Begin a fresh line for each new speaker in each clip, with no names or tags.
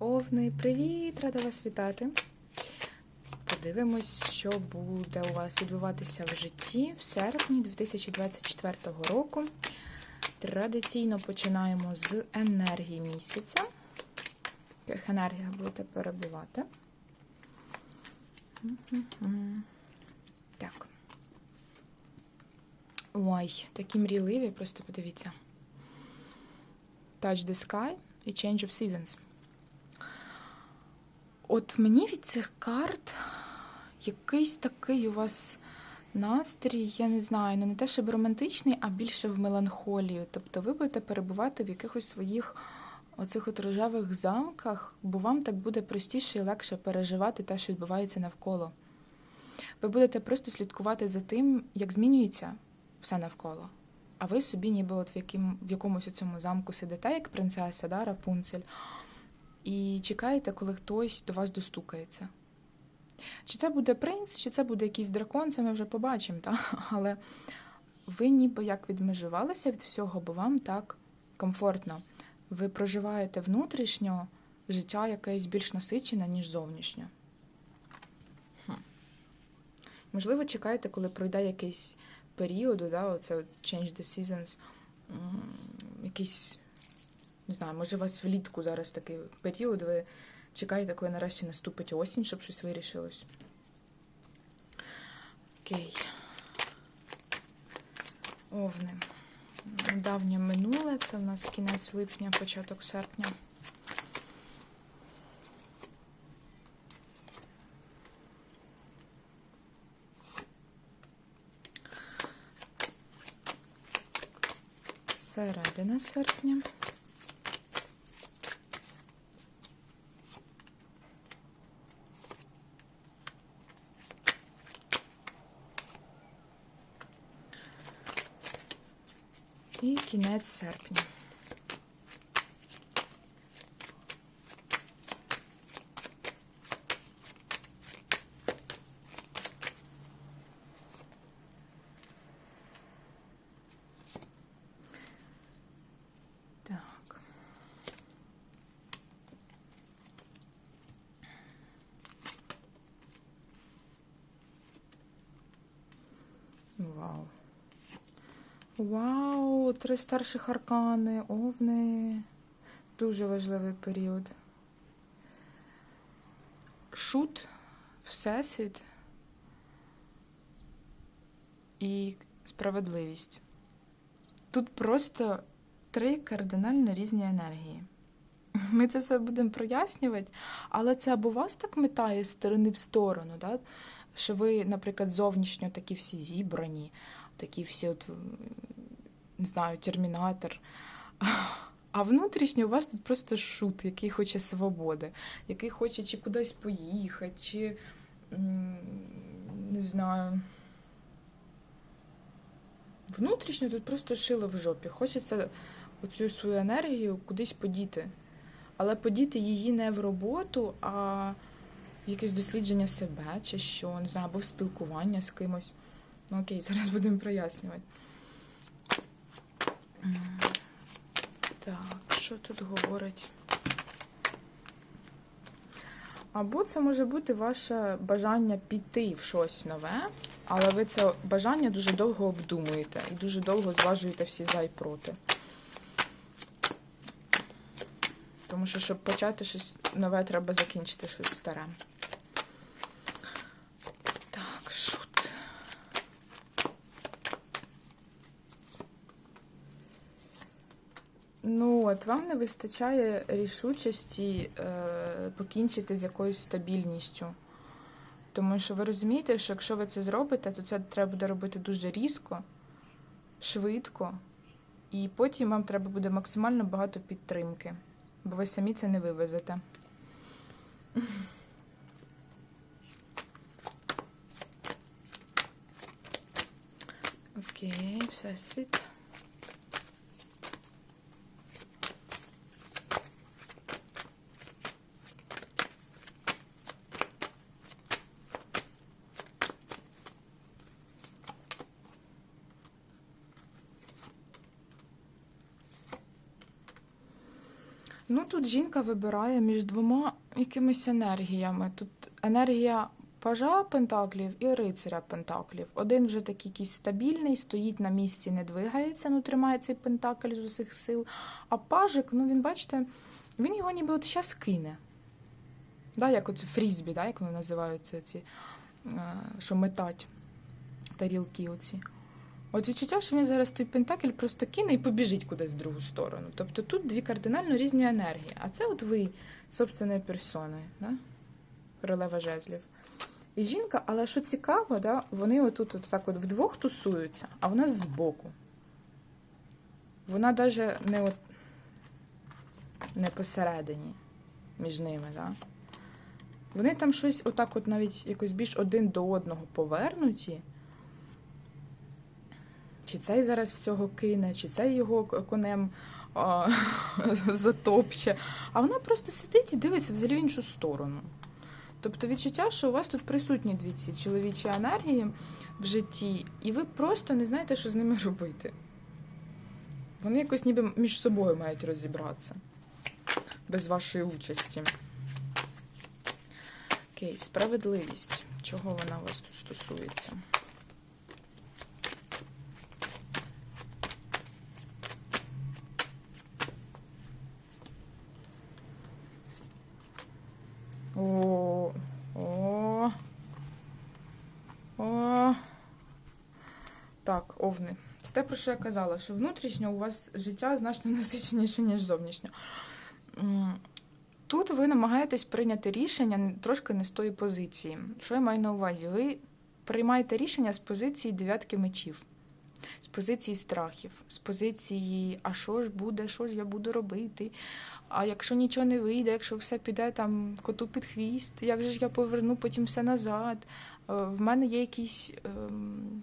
Овни, привіт! Рада вас вітати. Подивимось, що буде у вас відбуватися в житті в серпні 2024 року. Традиційно починаємо з енергії місяця. Яких енергіях будете перебувати. Так. Ой, такі мрійливі, просто подивіться. Touch the sky і Change of Seasons. От мені від цих карт якийсь такий у вас настрій, я не знаю, ну не те, щоб романтичний, а більше в меланхолію. Тобто ви будете перебувати в якихось своїх оцих от рожевих замках, бо вам так буде простіше і легше переживати те, що відбувається навколо. Ви будете просто слідкувати за тим, як змінюється все навколо. А ви собі ніби от в, яким, в якомусь цьому замку сидите, як принцеса, да, Рапунцель, і чекаєте, коли хтось до вас достукається. Чи це буде принц, чи це буде якийсь дракон, це ми вже побачимо, та? але ви ніби як відмежувалися від всього, бо вам так комфортно. Ви проживаєте внутрішньо життя якесь більш насичене, ніж зовнішнє. Можливо, чекаєте, коли пройде якийсь період, да, оце от Change the Seasons, якийсь, не знаю, може у вас влітку зараз такий період, ви чекаєте, коли нарешті наступить осінь, щоб щось вирішилось. Окей. Овни. Давнє минуле, це в нас кінець липня, початок серпня. Середина серпня. І кінець серпня. Так. Вау. Вау, три старших аркани, овни. Дуже важливий період. Шут, Всесвіт і справедливість. Тут просто три кардинально різні енергії. Ми це все будемо прояснювати, але це або вас так метає з сторони в сторону, да? що ви, наприклад, зовнішньо такі всі зібрані, такі всі, от, не знаю, термінатор. А внутрішньо у вас тут просто шут, який хоче свободи, який хоче чи кудись поїхати, чи не знаю. Внутрішньо тут просто шило в жопі. Хочеться оцю свою енергію кудись подіти. Але подіти її не в роботу, а в якесь дослідження себе, чи що, не знаю, або в спілкування з кимось. Ну окей, зараз будемо прояснювати. Так, що тут говорить? Або це може бути ваше бажання піти в щось нове, але ви це бажання дуже довго обдумуєте і дуже довго зважуєте всі за і проти. Тому що, щоб почати щось нове, треба закінчити щось старе. Так, шут. Ну, от вам не вистачає рішучості е, покінчити з якоюсь стабільністю. Тому що ви розумієте, що якщо ви це зробите, то це треба буде робити дуже різко, швидко, і потім вам треба буде максимально багато підтримки, бо ви самі це не вивезете. Окей, всесвіт. Ну, тут жінка вибирає між двома якимись енергіями. Тут енергія пажа Пентаклів і рицаря Пентаклів. Один вже такий якийсь стабільний, стоїть на місці, не двигається, ну тримає цей пентакль з усіх сил. А пажик, ну він, бачите, він його ніби от щас кине. Да, як оце фрізбі, да, як вони називаються ці, е, що метать тарілки оці. От відчуття, що він зараз той пентакль просто кине і побіжить кудись в другу сторону. Тобто тут дві кардинально різні енергії. А це от ви собственною персоною, да? королева жезлів. І жінка, але що цікаво, да, вони отут от так от вдвох тусуються, а вона збоку. Вона навіть не, от, не посередині між ними. Да? Вони там щось отак от навіть якось більш один до одного повернуті. Чи цей зараз в цього кине, чи цей його конем а, затопче. А вона просто сидить і дивиться взагалі в іншу сторону. Тобто відчуття, що у вас тут присутні дві ці чоловічі енергії в житті, і ви просто не знаєте, що з ними робити. Вони якось ніби між собою мають розібратися без вашої участі. Окей, справедливість. Чого вона у вас тут стосується? О, о, о. Так, овни. Це те, про що я казала, що внутрішньо у вас життя значно насиченіше, ніж зовнішньо. Тут ви намагаєтесь прийняти рішення трошки не з тої позиції. Що я маю на увазі? Ви приймаєте рішення з позиції дев'ятки мечів, з позиції страхів, з позиції, а що ж буде, що ж я буду робити? А якщо нічого не вийде, якщо все піде там коту під хвіст, як же ж я поверну потім все назад? Е, В мене є якісь ем,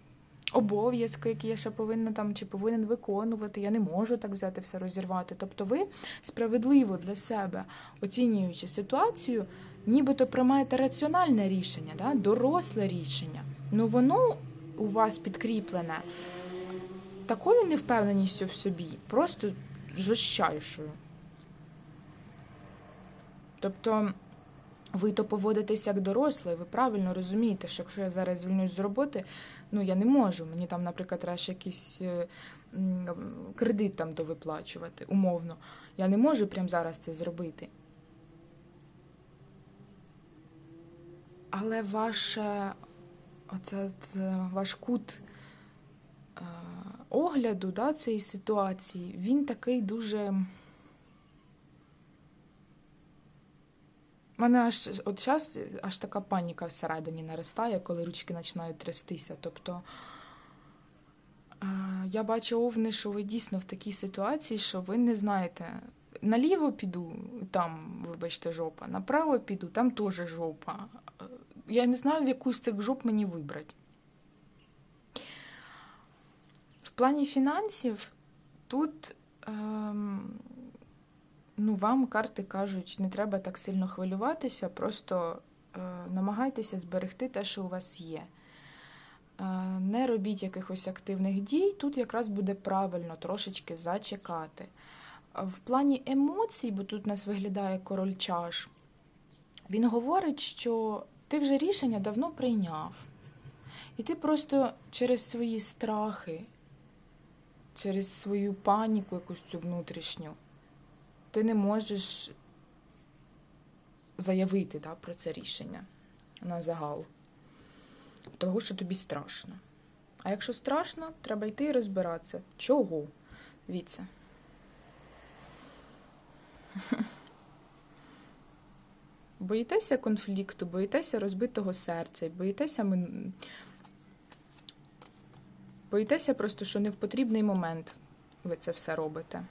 обов'язки, які я ще повинна там чи повинен виконувати. Я не можу так взяти все розірвати. Тобто ви справедливо для себе оцінюючи ситуацію, нібито приймаєте раціональне рішення, да? доросле рішення. Ну воно у вас підкріплене такою невпевненістю в собі, просто жорщайшою. Тобто ви то поводитесь як дорослий, ви правильно розумієте, що якщо я зараз звільнюсь з роботи, ну я не можу. Мені там, наприклад, треба ще якийсь е, кредит там довиплачувати, умовно. Я не можу прямо зараз це зробити. Але ваше, оце, ваш кут е, огляду да, цієї ситуації, він такий дуже. У мене аж от час аж така паніка всередині наростає, коли ручки починають трястися. Тобто е, я бачу овни, що ви дійсно в такій ситуації, що ви не знаєте. Наліво піду, там, вибачте, жопа, направо піду, там теж жопа. Я не знаю, в яку з цих жоп мені вибрати. В плані фінансів тут. Ем, Ну, вам карти кажуть, не треба так сильно хвилюватися, просто е, намагайтеся зберегти те, що у вас є. Е, не робіть якихось активних дій, тут якраз буде правильно трошечки зачекати. В плані емоцій, бо тут нас виглядає король чаш, він говорить, що ти вже рішення давно прийняв. І ти просто через свої страхи, через свою паніку, якусь цю внутрішню ти не можеш заявити да, про це рішення на загал. Того, що тобі страшно. А якщо страшно, треба йти і розбиратися. Чого? Дивіться. Боїтеся конфлікту, боїтеся розбитого серця, боїтеся мин- боїтеся просто, що не в потрібний момент ви це все робите.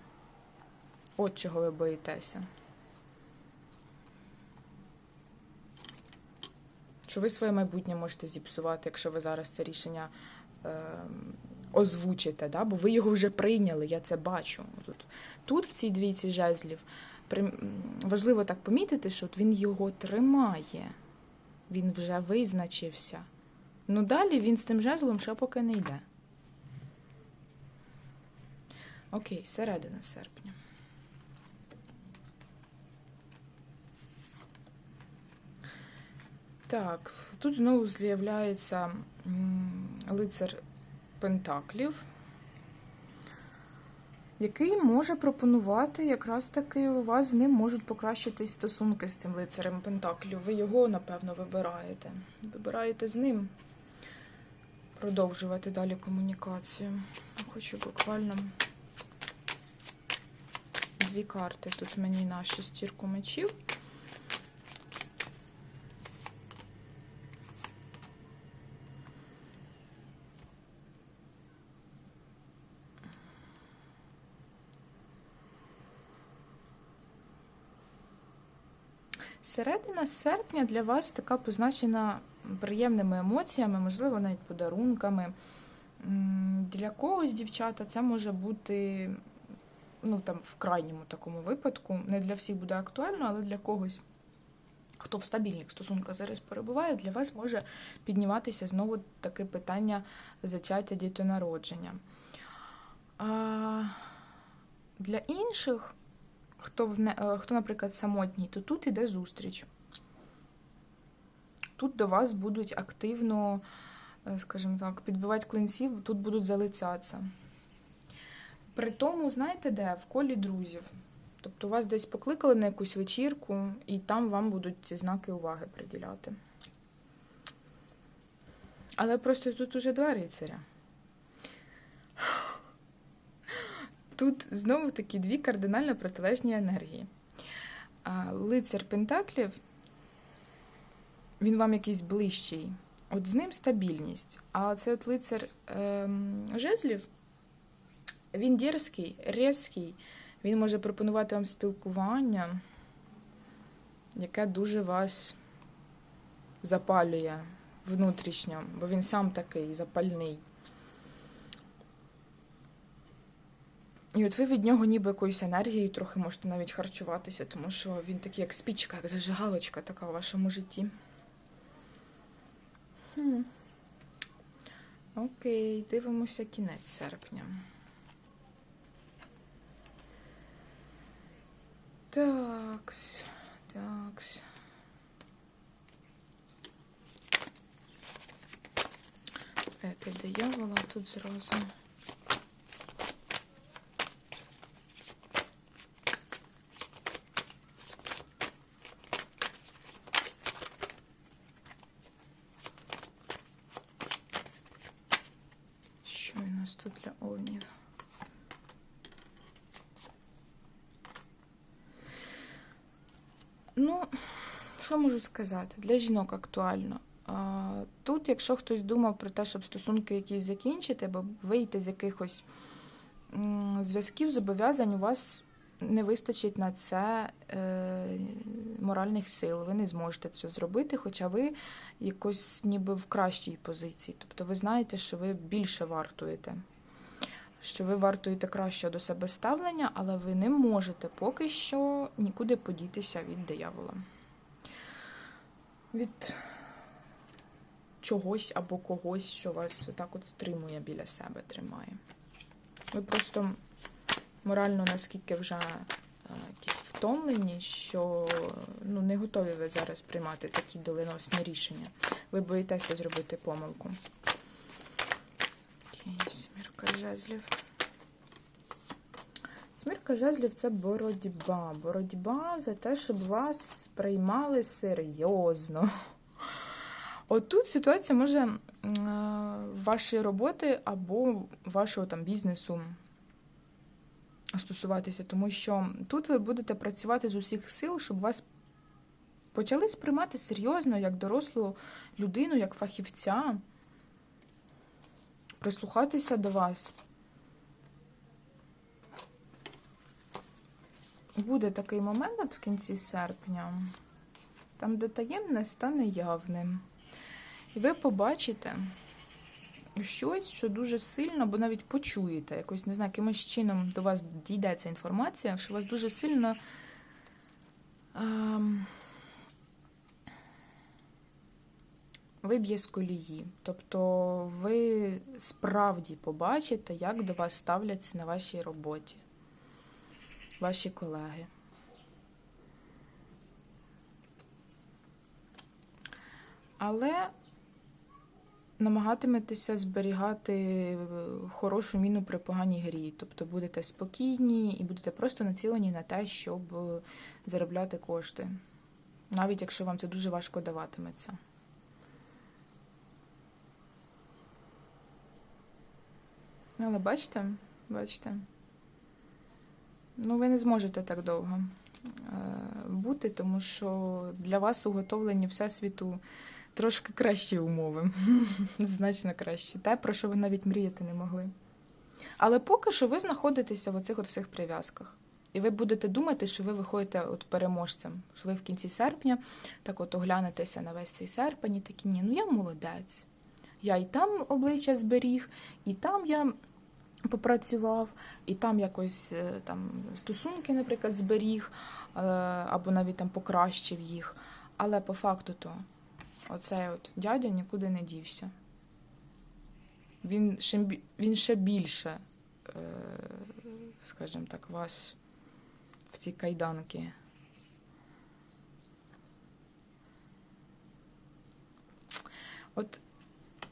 От чого ви боїтеся. Що ви своє майбутнє можете зіпсувати, якщо ви зараз це рішення е, озвучите, да? бо ви його вже прийняли, я це бачу. Тут, тут в цій двійці жезлів, при, важливо так помітити, що він його тримає. Він вже визначився. Ну далі він з тим жезлом ще поки не йде. Окей, середина серпня. Так, тут знову з'являється лицар Пентаклів, який може пропонувати, якраз таки у вас з ним можуть покращитись стосунки з цим лицарем Пентаклів. Ви його, напевно, вибираєте. Вибираєте з ним продовжувати далі комунікацію. Хочу буквально дві карти. Тут мені на шестірку мечів. Середина серпня для вас така позначена приємними емоціями, можливо, навіть подарунками. Для когось, дівчата, це може бути, ну там в крайньому такому випадку. Не для всіх буде актуально, але для когось, хто в стабільних стосунках зараз перебуває, для вас може підніматися знову таке питання зачаття дітонародження. А для інших хто, в е, хто, наприклад, самотній, то тут іде зустріч. Тут до вас будуть активно, е, скажімо так, підбивати клинців, тут будуть залицятися. При тому, знаєте де? В колі друзів. Тобто вас десь покликали на якусь вечірку, і там вам будуть ці знаки уваги приділяти. Але просто тут уже два рицаря. Тут знову такі дві кардинально протилежні енергії. Лицар Пентаклів, він вам якийсь ближчий. От з ним стабільність. А це от лицар ем, жезлів, він дерзкий, різкий, він може пропонувати вам спілкування, яке дуже вас запалює внутрішньо, бо він сам такий запальний. І от ви від нього ніби якоюсь енергією трохи можете навіть харчуватися, тому що він такий, як спічка, як зажигалочка така у вашому житті. Хм. Окей, дивимося кінець серпня. Такс, такс. Это диявола тут зразу. Що у нас тут для овнів? Ну, що можу сказати? Для жінок актуально. Тут, якщо хтось думав про те, щоб стосунки якісь закінчити, або вийти з якихось зв'язків, зобов'язань, у вас не вистачить на це е, моральних сил. Ви не зможете це зробити, хоча ви якось ніби в кращій позиції. Тобто ви знаєте, що ви більше вартуєте, що ви вартуєте кращого до себе ставлення, але ви не можете поки що нікуди подітися від диявола. Від чогось або когось, що вас отак от стримує біля себе, тримає. Ви просто морально наскільки вже е, якісь втомлені, що ну, не готові ви зараз приймати такі доленосні рішення. Ви боїтеся зробити помилку. Смірка жезлів. Смірка жезлів це боротьба. Боротьба за те, щоб вас сприймали серйозно. Отут ситуація може е, вашої роботи або вашого там бізнесу стосуватися, тому що тут ви будете працювати з усіх сил, щоб вас почали сприймати серйозно як дорослу людину, як фахівця, прислухатися до вас. Буде такий момент от в кінці серпня, там, де таємне стане явним. І ви побачите щось, що дуже сильно, або навіть почуєте, якось, не знаю, якимось чином до вас дійде ця інформація, що вас дуже сильно ем, виб'є з колії. Тобто ви справді побачите, як до вас ставляться на вашій роботі, ваші колеги. Але намагатиметеся зберігати е, хорошу міну при поганій грі. Тобто будете спокійні і будете просто націлені на те, щоб е, заробляти кошти. Навіть якщо вам це дуже важко даватиметься. Ну, Але бачите, бачите. Ну, ви не зможете так довго е, бути, тому що для вас уготовлені всесвіту трошки кращі умови. Значно краще. Те, про що ви навіть мріяти не могли. Але поки що ви знаходитеся в оцих от всіх прив'язках. І ви будете думати, що ви виходите от переможцем, що ви в кінці серпня так от оглянетеся на весь цей серпень і такі, ні, ну я молодець. Я і там обличчя зберіг, і там я попрацював, і там якось е, там стосунки, наприклад, зберіг, е, або навіть там покращив їх. Але по факту то оцей от дядя нікуди не дівся. Він ще, він ще більше, е, скажімо так, вас в ці кайданки. От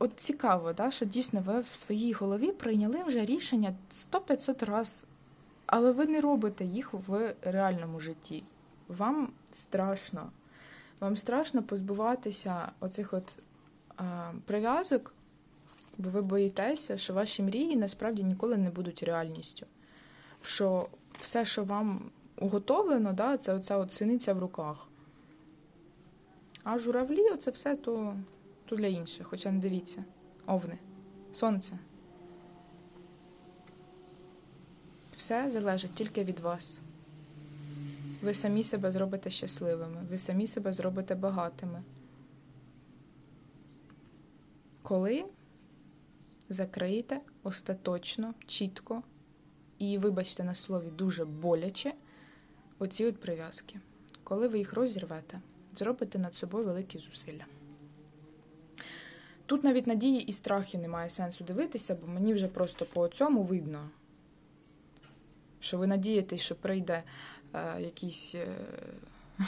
От цікаво, да, що дійсно ви в своїй голові прийняли вже рішення 100-500 разів, але ви не робите їх в реальному житті. Вам страшно. Вам страшно позбуватися оцих от а, прив'язок, бо ви боїтеся, що ваші мрії насправді ніколи не будуть реальністю. Що все, що вам уготовлено, да, це оця от синиця в руках. А журавлі, оце все то то для інших, хоча не дивіться. Овни, сонце. Все залежить тільки від вас. Ви самі себе зробите щасливими, ви самі себе зробите багатими. Коли закриєте остаточно, чітко і, вибачте на слові, дуже боляче оці от прив'язки. Коли ви їх розірвете, зробите над собою великі зусилля. Тут навіть надії і страхів немає сенсу дивитися, бо мені вже просто по цьому видно, що ви надієтесь, що прийде е, якийсь, е,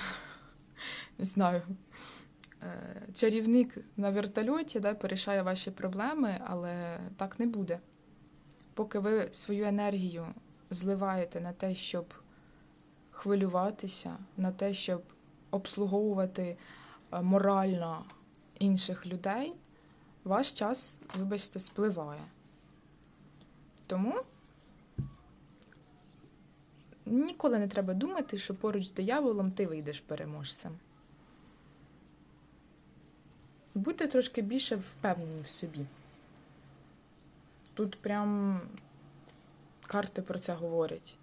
не знаю, е, чарівник на вертольоті, да, порішає ваші проблеми, але так не буде. Поки ви свою енергію зливаєте на те, щоб хвилюватися, на те, щоб обслуговувати е, морально інших людей ваш час, вибачте, спливає. Тому ніколи не треба думати, що поруч з дияволом ти вийдеш переможцем. Будьте трошки більше впевнені в собі. Тут прям карти про це говорять.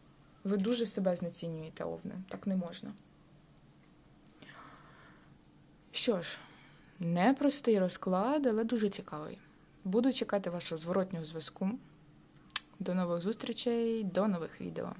Ви дуже себе знецінюєте, Овне. Так не можна. Що ж. Непростий розклад, але дуже цікавий. Буду чекати вашого зворотнього зв'язку. До нових зустрічей, до нових відео.